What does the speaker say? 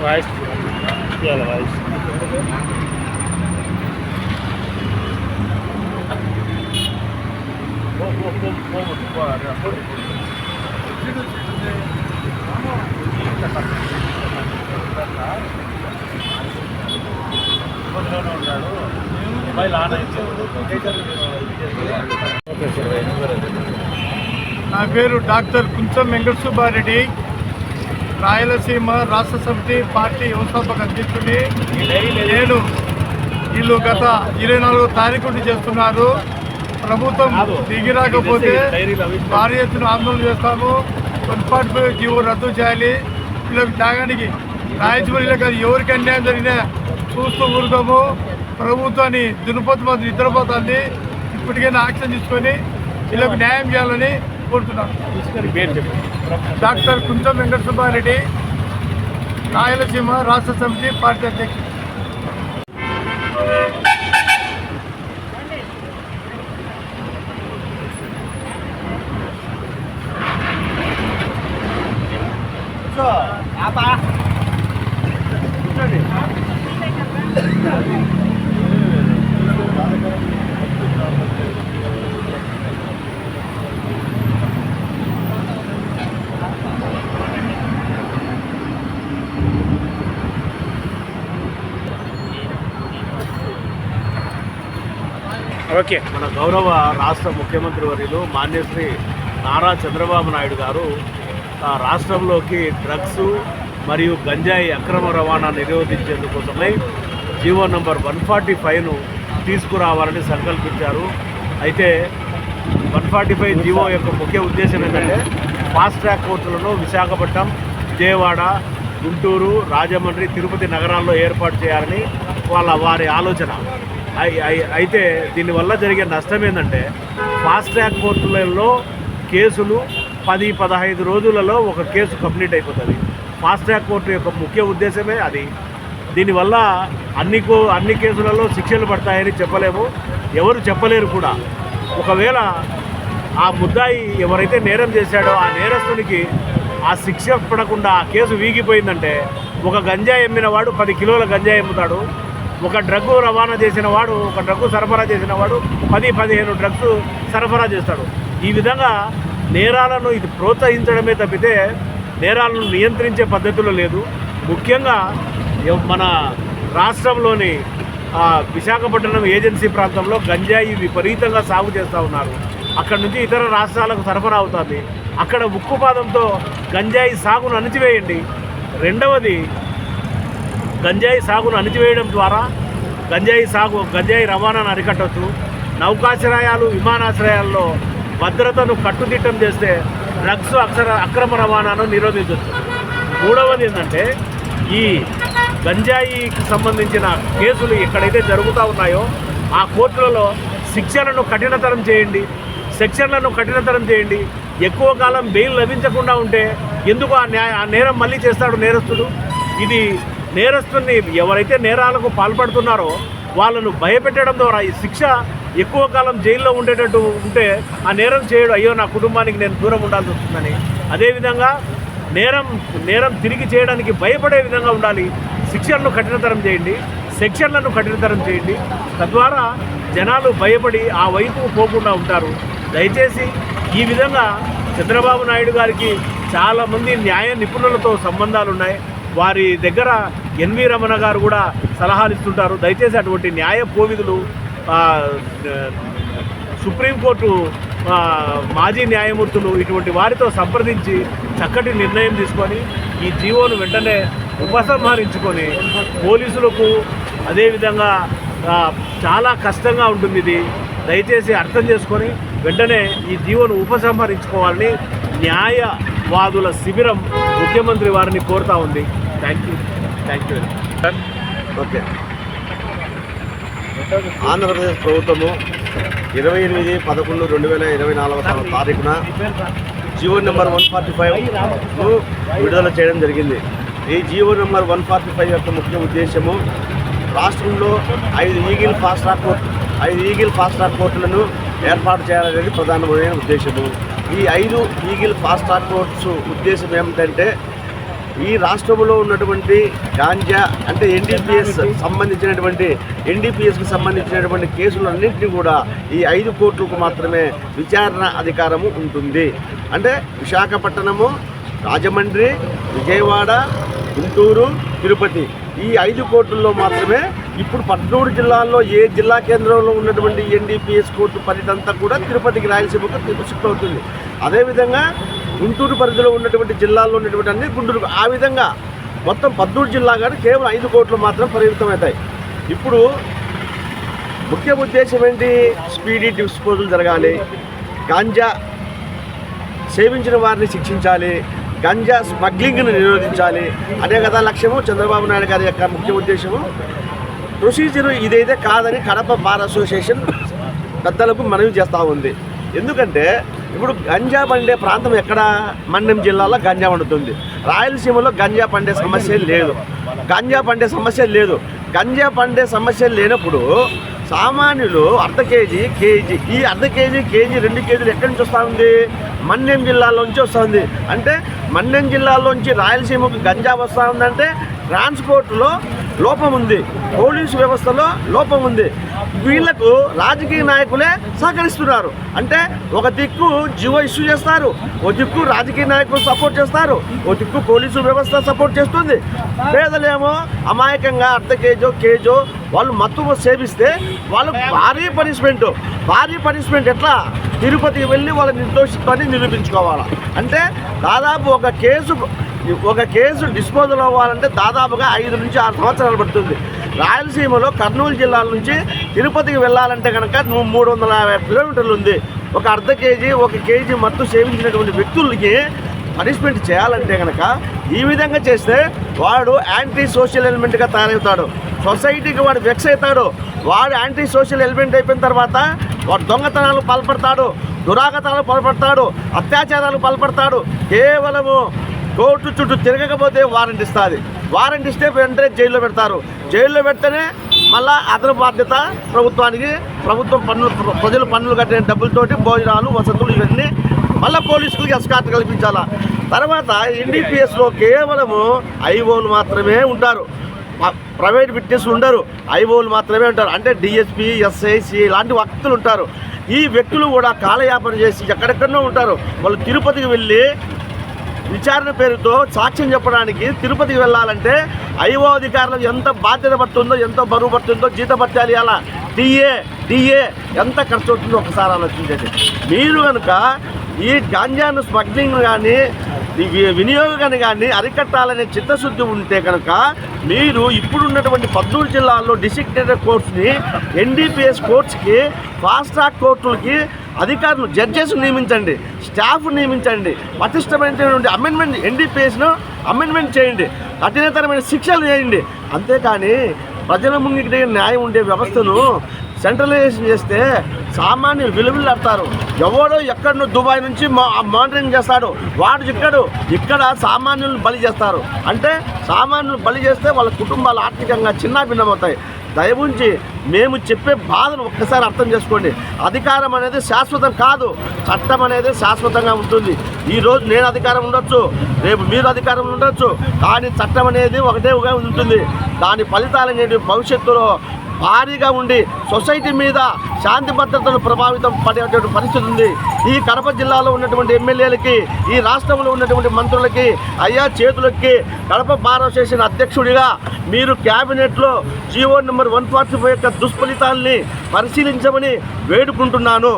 Vai, ela vai. Vamos, vamos, vamos, vamos. Mobile on నా పేరు doctor Kuncham Venkata Subbareddy Rayalaseema Rashtra Samithi party వ్యవస్థాపక అధ్యక్షుడి నేను వీళ్ళు గత ఇరవై నాలుగో తారీఖు నుండి చేస్తున్నారు. ప్రభుత్వం దిగి రాకపోతే భారీ ఎత్తున ఆందోళన చేస్తాము. వన్ ఫైవ్ జీవో రద్దు చేయాలి. వీళ్ళకి త్యాగానికి రాయచూరిలో కాదు ఎవరికి అన్యాయం జరిగినా చూస్తూ ఊరుకోము. ప్రభుత్వాన్ని దునుపోతు మంత్రి నిద్రపోతుంది ఇప్పటికైనా యాక్షన్ తీసుకొని వీళ్ళకి న్యాయం చేయాలని కోరుతున్నాను. డాక్టర్ కుంచం వెంకట సుబ్బారెడ్డి రాయలసీమ రాష్ట్ర సమితి పార్టీ అధ్యక్షుడు. ఓకే. మన గౌరవ రాష్ట్ర ముఖ్యమంత్రి వర్యులు మాన్యశ్రీ నారా చంద్రబాబు నాయుడు గారు ఆ, రాష్ట్రంలోకి డ్రగ్స్ మరియు గంజాయి అక్రమ రవాణా నిరోధించేందుకోసమై జీవో నంబర్ వన్ ఫార్టీ ఫైవ్ను తీసుకురావాలని సంకల్పించారు. అయితే వన్ ఫార్టీ ఫైవ్ జీవో యొక్క ముఖ్య ఉద్దేశం ఏంటంటే ఫాస్ట్ ట్రాక్ కోర్టులను విశాఖపట్నం విజయవాడ గుంటూరు రాజమండ్రి తిరుపతి నగరాల్లో ఏర్పాటు చేయాలని వాళ్ళ వారి ఆలోచన. అయితే దీనివల్ల జరిగే నష్టం ఏంటంటే ఫాస్ట్ ట్రాక్ కోర్టులలో కేసులు పది పదహైదు రోజులలో ఒక కేసు కంప్లీట్ అయిపోతుంది. ఫాస్ట్ ట్రాక్ కోర్టు యొక్క ముఖ్య ఉద్దేశమే అది. దీనివల్ల అన్ని కో అన్ని కేసులలో శిక్షలు పడతాయని చెప్పలేము. ఎవరు చెప్పలేరు కూడా. ఒకవేళ ఆ ముద్దాయి ఎవరైతే నేరం చేశాడో ఆ నేరస్తునికి ఆ శిక్ష పడకుండా ఆ కేసు వీగిపోయిందంటే ఒక గంజాయి అమ్మిన వాడు పది కిలోల గంజాయి అమ్ముతాడు. ఒక డ్రగ్ రవాణా చేసిన వాడు ఒక డ్రగ్ సరఫరా చేసిన వాడు పది పదిహేను డ్రగ్స్ సరఫరా చేస్తాడు. ఈ విధంగా నేరాలను ఇది ప్రోత్సహించడమే తప్పితే నేరాలను నియంత్రించే పద్ధతిలో లేదు. ముఖ్యంగా మన రాష్ట్రంలోని విశాఖపట్నం ఏజెన్సీ ప్రాంతంలో గంజాయి విపరీతంగా సాగు చేస్తూ ఉన్నారు. అక్కడ నుంచి ఇతర రాష్ట్రాలకు సరఫరా అవుతుంది. అక్కడ ఉక్కుపాదంతో గంజాయి సాగును అణిచివేయండి. రెండవది గంజాయి సాగును అణిచివేయడం ద్వారా గంజాయి సాగు గంజాయి రవాణాను అరికట్టవచ్చు నౌకాశ్రయాలు విమానాశ్రయాల్లో భద్రతను కట్టుదిట్టం చేస్తే డ్రగ్స్ అక్షర అక్రమ రవాణాను నిరోధించవచ్చు మూడవది ఏంటంటే ఈ గంజాయికి సంబంధించిన కేసులు ఎక్కడైతే జరుగుతూ ఉన్నాయో ఆ కోర్టులలో శిక్షలను కఠినతరం చేయండి. సెక్షన్లను కఠినతరం చేయండి. ఎక్కువ కాలం బెయిల్ లభించకుండా ఉంటే ఎందుకు ఆ న్యాయ ఆ నేరం మళ్ళీ చేస్తాడు నేరస్తుడు? ఇది నేరస్తుల్ని ఎవరైతే నేరాలకు పాల్పడుతున్నారో వాళ్ళను భయపెట్టడం ద్వారా ఈ శిక్ష ఎక్కువ కాలం జైల్లో ఉండేటట్టు ఉంటే ఆ నేరం చేయడు. అయ్యో నా కుటుంబానికి నేను దూరం ఉండాల్సి వస్తుందని. అదేవిధంగా నేరం నేరం తిరిగి చేయడానికి భయపడే విధంగా ఉండాలి. శిక్షలను కఠినతరం చేయండి. సెక్షన్లను కఠినతరం చేయండి. తద్వారా జనాలు భయపడి ఆ వైపు పోకుండా ఉంటారు. దయచేసి ఈ విధంగా చంద్రబాబు నాయుడు గారికి చాలామంది న్యాయ నిపుణులతో సంబంధాలు ఉన్నాయి వారి దగ్గర ఎన్వి రమణ గారు కూడా సలహాలు ఇస్తుంటారు. దయచేసి అటువంటి న్యాయ పోవిధులు సుప్రీంకోర్టు మాజీ న్యాయమూర్తులు ఇటువంటి వారితో సంప్రదించి చక్కటి నిర్ణయం తీసుకొని ఈ జీవోను వెంటనే ఉపసంహరించుకొని పోలీసులకు అదేవిధంగా చాలా కష్టంగా ఉంటుంది ఇది దయచేసి అర్థం చేసుకొని వెంటనే ఈ జీవోను ఉపసంహరించుకోవాలని న్యాయవాదుల శిబిరం ముఖ్యమంత్రి వారిని కోరుతా ఉంది. Thank you thank you okay. Andhra Pradesh ప్రభుత్వము ఇరవై ఎనిమిది పదకొండు రెండు వేల ఇరవై నాలుగవ తారీఖున జియో నెంబర్ వన్ ఫార్టీ ఫైవ్ను విడుదల చేయడం జరిగింది. ఈ GO number one forty five యొక్క ముఖ్య ఉద్దేశము రాష్ట్రంలో ఐదు ఈగిల్ ఫాస్ట్ ట్రాక్ కోర్టు ఐదు ఈగిల్ ఫాస్ట్ ట్రాక్ కోర్టులను ఏర్పాటు చేయాలనేది ప్రధానమైన ఉద్దేశము. ఈ ఐదు ఈగిల్ ఫాస్ట్ ట్రాక్ కోర్ట్స్ ఉద్దేశం ఏమిటంటే ఈ రాష్ట్రంలో ఉన్నటువంటి గాంజా అంటే ఎన్డీపీఎస్ సంబంధించినటువంటి ఎన్డీపీఎస్కి సంబంధించినటువంటి కేసులన్నింటినీ కూడా ఈ ఐదు కోర్టులకు మాత్రమే విచారణ అధికారము ఉంటుంది. అంటే విశాఖపట్నము రాజమండ్రి విజయవాడ గుంటూరు తిరుపతి ఈ ఐదు కోర్టుల్లో మాత్రమే ఇప్పుడు పద్మూడు జిల్లాల్లో ఏ జిల్లా కేంద్రంలో ఉన్నటువంటి ఎన్డీపీఎస్ కోర్టు పరిధి కూడా తిరుపతికి రాయలసీమకు షిఫ్ట్ అవుతుంది అదేవిధంగా గుంటూరు పరిధిలో ఉన్నటువంటి జిల్లాల్లో ఉన్నటువంటి అన్ని గుంటూరు ఆ విధంగా మొత్తం పద్దూరు జిల్లా కానీ కేవలం ఐదు కోట్లు మాత్రం పరిమితమవుతాయి. ఇప్పుడు ముఖ్య ఉద్దేశం ఏంటి? స్పీడీ డిస్పోజల్ జరగాలి. గాంజా సేవించిన వారిని శిక్షించాలి. గంజా స్మగ్లింగ్ను నిరోధించాలి. అనే కదా లక్ష్యము చంద్రబాబు నాయుడు గారి యొక్క ముఖ్య ఉద్దేశము. ప్రొసీజర్ ఇదైతే కాదని కడప బార్ అసోసియేషన్ పెద్దలకు మనవి చేస్తూ ఉంది. ఎందుకంటే ఇప్పుడు గంజా పండే ప్రాంతం ఎక్కడ? మన్యం జిల్లాలో గంజా పండుతుంది. రాయలసీమలో గంజా పండే సమస్య లేదు. గంజా పండే సమస్య లేదు. గంజా పండే సమస్య లేనప్పుడు సామాన్యులు అర్ధ కేజీ కేజీ ఈ అర్ధ కేజీ కేజీ రెండు కేజీలు ఎక్కడి నుంచి వస్తూ ఉంది మన్యం జిల్లాలోంచి వస్తుంది అంటే మన్యం జిల్లాలోంచి రాయలసీమకు గంజా వస్తూ ఉందంటే ట్రాన్స్పోర్ట్లో లోపం ఉంది పోలీసు వ్యవస్థలో లోపం ఉంది వీళ్ళకు రాజకీయ నాయకులే సహకరిస్తున్నారు. అంటే ఒక దిక్కు జీవో ఇష్యూ చేస్తారు ఒక దిక్కు రాజకీయ నాయకులు సపోర్ట్ చేస్తారు ఒక దిక్కు పోలీసు వ్యవస్థ సపోర్ట్ చేస్తుంది. పేదలేమో అమాయకంగా అర్ధ కేజో కేజో వాళ్ళు మత్తు సేవిస్తే వాళ్ళకు భారీ పనిష్మెంట్. భారీ పనిష్మెంట్ ఎట్లా? తిరుపతికి వెళ్ళి వాళ్ళ నిర్దోషిత్వాన్ని నిరూపించుకోవాలి? అంటే దాదాపు ఒక కేసు ఒక కేసు డిస్పోజల్ అవ్వాలంటే దాదాపుగా ఐదు నుంచి ఆరు సంవత్సరాలు పడుతుంది. రాయలసీమలో కర్నూలు జిల్లా నుంచి తిరుపతికి వెళ్ళాలంటే కనుక మూడు వందల యాభై కిలోమీటర్లు ఉంది. ఒక అర్ధ కేజీ ఒక కేజీ మత్తు సేవించినటువంటి వ్యక్తులకి పనిష్మెంట్ చేయాలంటే కనుక ఈ విధంగా చేస్తే వాడు యాంటీ సోషల్ ఎలిమెంట్గా తయారవుతాడు. సొసైటీకి వాడు వెక్స్ అవుతాడు. వాడు యాంటీ సోషల్ ఎలిమెంట్ అయిపోయిన తర్వాత వాడు దొంగతనాలు పాల్పడతాడు దురాగతాలు పాల్పడతాడు అత్యాచారాలు పాల్పడతాడు. కేవలము కోర్టు చుట్టూ తిరగకపోతే వారెంట్ ఇస్తుంది వారెంట్ ఇస్తే వెంటనే జైల్లో పెడతారు. జైల్లో పెడితేనే మళ్ళా అదన బాధ్యత ప్రభుత్వానికి ప్రభుత్వం పన్నులు ప్రజలు పన్నులు కట్టిన డబ్బులతోటి భోజనాలు వసతులు ఇవన్నీ మళ్ళీ పోలీసులకి ఎస్కాట్ కల్పించాలా. తర్వాత ఎన్డీపీఎస్లో కేవలము ఐఓలు మాత్రమే ఉంటారు. ప్రైవేట్ విట్నెస్ ఉండరు. ఐఓలు మాత్రమే ఉంటారు. అంటే డిఎస్పీ ఎస్ఐసి ఇలాంటి వ్యక్తులు ఉంటారు. ఈ వ్యక్తులు కూడా కాలయాపన చేసి ఎక్కడెక్కడో ఉంటారు. వాళ్ళు తిరుపతికి వెళ్ళి విచారణ పేరుతో సాక్ష్యం చెప్పడానికి తిరుపతికి వెళ్ళాలంటే ఐఓ అధికారులకు ఎంత బాధ్యత పడుతుందో ఎంత బరువు పడుతుందో జీత పట్టాలి అలా. డిఏ డిఏ ఎంత ఖర్చు అవుతుందో ఒకసారి ఆలోచించండి. మీరు కనుక ఈ గాంజాను స్మగ్లింగ్ కానీ వినియోగాన్ని కానీ అరికట్టాలనే చిత్తశుద్ధి ఉంటే కనుక మీరు ఇప్పుడున్నటువంటి పద్మూడు జిల్లాల్లో డిసిగ్నేటెడ్ కోర్ట్స్ని ఎన్డీపీఎస్ కోర్ట్స్కి ఫాస్ట్ ట్రాక్ కోర్టులకి అధికారులు జడ్జెస్ నియమించండి స్టాఫ్ నియమించండి పటిష్టమైనటువంటి అమెండ్మెంట్ ఎన్డీపీఎస్ను అమెండ్మెంట్ చేయండి కఠినతరమైన శిక్షలు చేయండి. అంతేకాని ప్రజల ముంగిటి న్యాయం ఉండే వ్యవస్థను సెంట్రలైజేషన్ చేస్తే సామాన్యులు విలువలాడతారు ఎవడో ఎక్కడో దుబాయ్ నుంచి మా- మానిటరింగ్ చేస్తాడు వాడు చిక్కడు ఇక్కడ సామాన్యులను బలి చేస్తారు. అంటే సామాన్యులు బలి చేస్తే వాళ్ళ కుటుంబాలు ఆర్థికంగా చిన్నాభిన్నమవుతాయి దయవుంచి మేము చెప్పే బాధను ఒక్కసారి అర్థం చేసుకోండి. అధికారం అనేది శాశ్వతం కాదు. చట్టం అనేది శాశ్వతంగా ఉంటుంది. ఈ రోజు నేను అధికారం ఉండొచ్చు రేపు మీరు అధికారం ఉండొచ్చు కానీ చట్టం అనేది ఒకటేగా ఉంటుంది. దాని ఫలితాలు అనేవి భవిష్యత్తులో భారీగా ఉండి సొసైటీ మీద శాంతి భద్రతలు ప్రభావితం పడేటువంటి పరిస్థితి ఉంది. ఈ కడప జిల్లాలో ఉన్నటువంటి ఎమ్మెల్యేలకి ఈ రాష్ట్రంలో ఉన్నటువంటి మంత్రులకి అయ్యా చేతులకి కడప బార్ అసోసియేషన్ అధ్యక్షుడిగా మీరు క్యాబినెట్లో GO number one forty five యొక్క దుష్ఫలితాల్ని పరిశీలించమని వేడుకుంటున్నాను.